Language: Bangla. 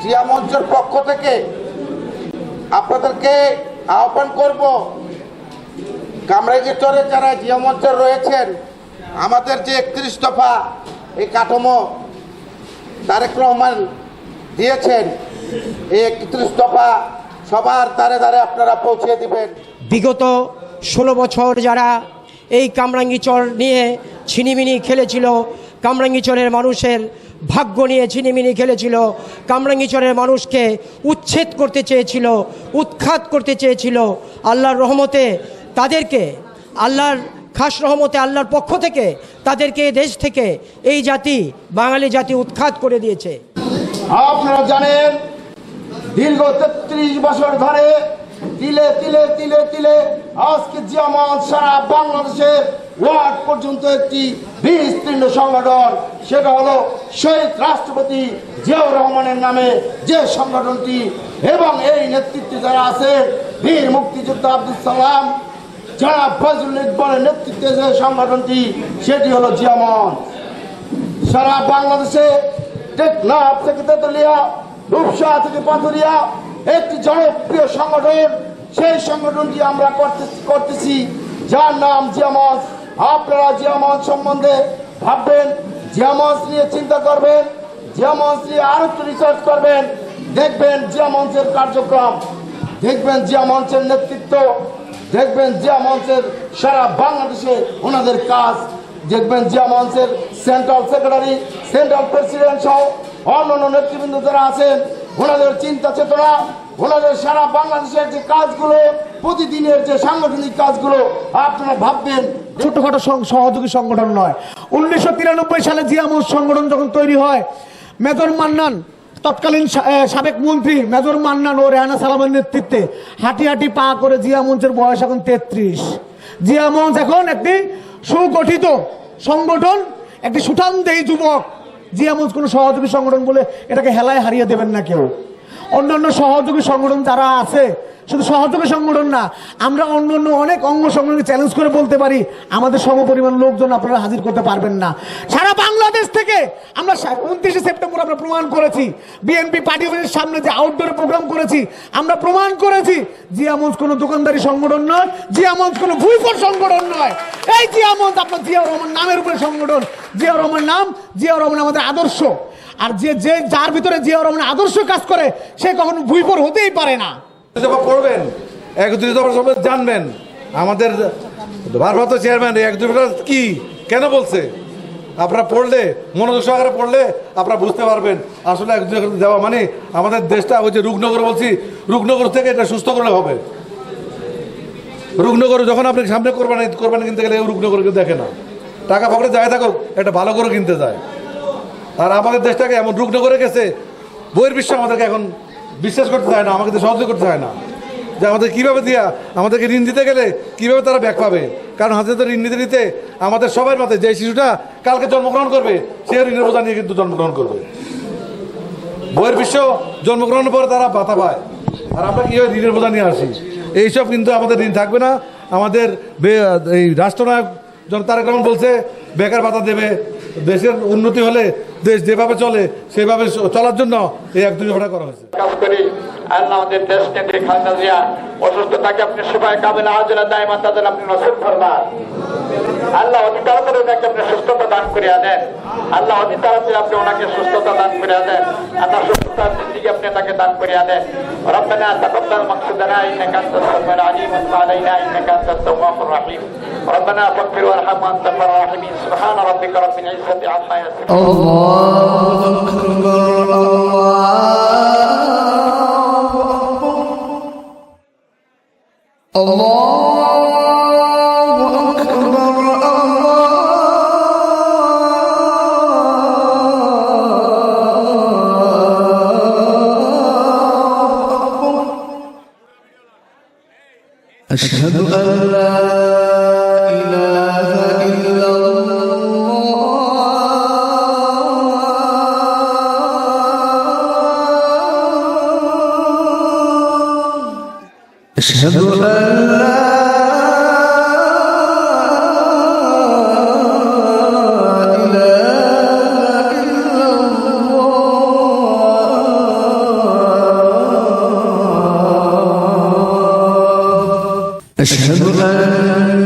জিয়া মঞ্চের পক্ষ থেকে আপনাদেরকে আহ্বান করব কামরাজি চরে যারা জিয়া মঞ্চের রয়েছেন, আমাদের যে একত্রিশ দফা এই কাঠামো তারেক রহমান দিয়েছেন, এই একত্রিশ দফা সবার দ্বারে দ্বারে আপনারা পৌঁছে দিবেন। বিগত ষোলো বছর যারা এই কামরাঙ্গি চর নিয়ে ছিনিমিনি খেলেছিল কামরাঙ্গিচরের মানুষের ভাগ্য নিয়ে ছিনিমিনি খেলেছিল। কামরাঙ্গিচরের মানুষকে উচ্ছেদ করতে চেয়েছিল, উৎখাত করতে চেয়েছিল আল্লাহর রহমতে। তাদেরকে আল্লাহর খাস রহমতে আল্লাহর পক্ষ থেকে তাদেরকে এ দেশ থেকে এই জাতি, বাঙালি জাতি উৎখাত করে দিয়েছে। আপনারা জানেন, দীর্ঘ তেত্রিশ বছর ধরে তিলে তিলে তিলে তিলে আজকে জিয়ামান সারা বাংলাদেশের ওয়ার্ড পর্যন্ত একটি বিস্তীর্ণ সংগঠন। সেটা হলো শহীদ রাষ্ট্রপতি জিয়াউর রহমানের নামে যে সংগঠনটি এবং এই নেতৃত্বে যারা আছে, বীর মুক্তিযোদ্ধা আব্দুল সালাম যারা ফজলুল ইকবালের নেতৃত্বে যে সংগঠনটি, সেটি হলো জিয়ামন সারা বাংলাদেশে টেকনাফ থেকে তেতুলিয়া, রূপসা থেকে পাথুরিয়া একটি জনপ্রিয় সংগঠন, সেই সংগঠনটি আমরা করতে- করতেছি, যার নাম জিয়ামস আপনারা জিয়ামস সম্বন্ধে ভাববেন জিয়ামস নিয়ে চিন্তা করবেন জিয়ামস নিয়ে আরও রিসার্চ করবেন, দেখবেন জিয়ামঞ্চের কার্যক্রম, দেখবেন জিয়া মঞ্চের নেতৃত্ব, দেখবেন জিয়া মঞ্চের সারা বাংলাদেশে ওনাদের কাজ, দেখবেন জিয়া মঞ্চের সেন্ট্রাল সেক্রেটারি সেন্ট্রাল প্রেসিডেন্ট সহ অন্যান্য নেতৃবৃন্দ যারা আছেন ওনাদের চিন্তা চেতনা, ওনাদের সারা বাংলাদেশের যে কাজগুলো, প্রতিদিনের যে সাংগঠনিক কাজগুলো, আপনারা ভাববেন, ছোটখাটো সহযোগী সংগঠন নয়। উনিশশো সালে জিয়ামত সংগঠন যখন তৈরি হয়, মেজর মান্নান, তৎকালীন সাবেক মন্ত্রী মেজর মান্নান ও রেহানা সালামের নেতৃত্বে হাঁটি হাঁটি পা করে জিয়া মঞ্চের বয়স এখন তেত্রিশ। জিয়া মঞ্চ এখন একটি সুগঠিত সংগঠন, একটি সুঠামদেহী যুবক। জিয়া এমন কোনো সহযোগী সংগঠন বলে এটাকে হেলায় হারিয়ে দেবেন না কেউ। অন্যান্য সহযোগী সংগঠন যারা আছে, শুধু সহযোগী সংগঠন না, আমরা অন্য অন্য অনেক অঙ্গ সংগঠনকে চ্যালেঞ্জ করে বলতে পারি, আমাদের সমপরিমাণ লোকজন আপনারা হাজির করতে পারবেন না। সারা বাংলাদেশ থেকে আমরা উনত্রিশে সেপ্টেম্বর আমরা প্রমাণ করেছি। বিএনপি পার্টি অফিসের সামনে যে আউটডোর প্রোগ্রাম করেছি, আমরা প্রমাণ করেছি জিয়ামঞ্চ কোনো দোকানদারি সংগঠন নয় জিয়ামঞ্চ কোনো ভুইফোর সংগঠন নয়। এই জিয়ামঞ্চ আপনার জিয়া রহমান নামের উপরে সংগঠন। জিয়া রহমান নাম, জিয়া রহমান আমাদের আদর্শ। আর যে যে, যার ভিতরে জিয়া রহমান আদর্শ কাজ করে, সে কখনো ভুইফোর হতেই পারে না। দফা পড়বেন সম্বন্ধে জানবেন। আমাদের ভারপ্রাপ্ত চেয়ারম্যান এক দফা কি? কেন বলছে? আপনারা পড়লে, মনোযোগ সহকারে পড়লে আপনারা বুঝতে পারবেন। আসলে দফা দেওয়া মানে আমাদের দেশটা, ওই যে রূপনগর বলছি, রূপনগর থেকে এটা সুস্থ করলে হবে। রূপনগর যখন আপনি সামনে কোরবানি কোরবানি কিনতে গেলে রূপনগরকে দেখে না। টাকা পকেটে যায় থাকুক, এটা ভালো করে কিনতে যায়। আর আমাদের দেশটাকে এমন রুগ্ন করে গেছে বইয়ের বিশ্ব আমাদেরকে এখন বিশ্বাস করতে চায় না, আমাকে সহযোগ করতে চায় না। যে আমাদের কীভাবে দিয়া আমাদেরকে ঋণ দিতে গেলে কীভাবে তারা ব্যাক পাবে? কারণ হাতে ঋণ নিতে নিতে আমাদের সবার মাথায় যে শিশুটা কালকে জন্মগ্রহণ করবে, সে ঋণের বোঝা নিয়ে কিন্তু জন্মগ্রহণ করবে। বইয়ের বিশ্ব জন্মগ্রহণের পরে তারা বাধা পায়। আর আমরা কীভাবে ঋণের বোঝা নিয়ে আসি? এইসব কিন্তু আমাদের ঋণ থাকবে না। আমাদের এই রাষ্ট্রনায়ক জন তারেক রহমান বলছে, বেকার ভাতা দেবে। দেশের উন্নতি হলে দেশ যেভাবে চলে, সেভাবে চলার জন্য এই এক দুই ঘটা করা হয়েছে। আল্লাহ আমাদের দেশ নেত্রী খালেদা জিয়া অসুস্থ থাকে আপনি সবাই কাবিলা হাজরা দায়মা তাদের আপনি নসিব ফরমান আল্লাহ অতি তাড়াতাড়ি ওনাকে আপনি সুস্থতা দান করিয়া দেন আল্লাহ অতি তাড়াতাড়ি আপনি ওনাকে সুস্থতা দান করিয়া দেন আল্লাহ সুস্থতার জিন্দিগি আপনি তাকে দান করিয়া দেন ربنا تقبل مقصدنا انك انت السميع العليم وتب علينا انك انت التواب الرحيم ربنا فاغفر وارحم وانت خير الراحمين سبحان ربك رب العزه عما يصفون أشهد أن لا إله إلا الله أشهد أن لا إله إلا الله أشهد أن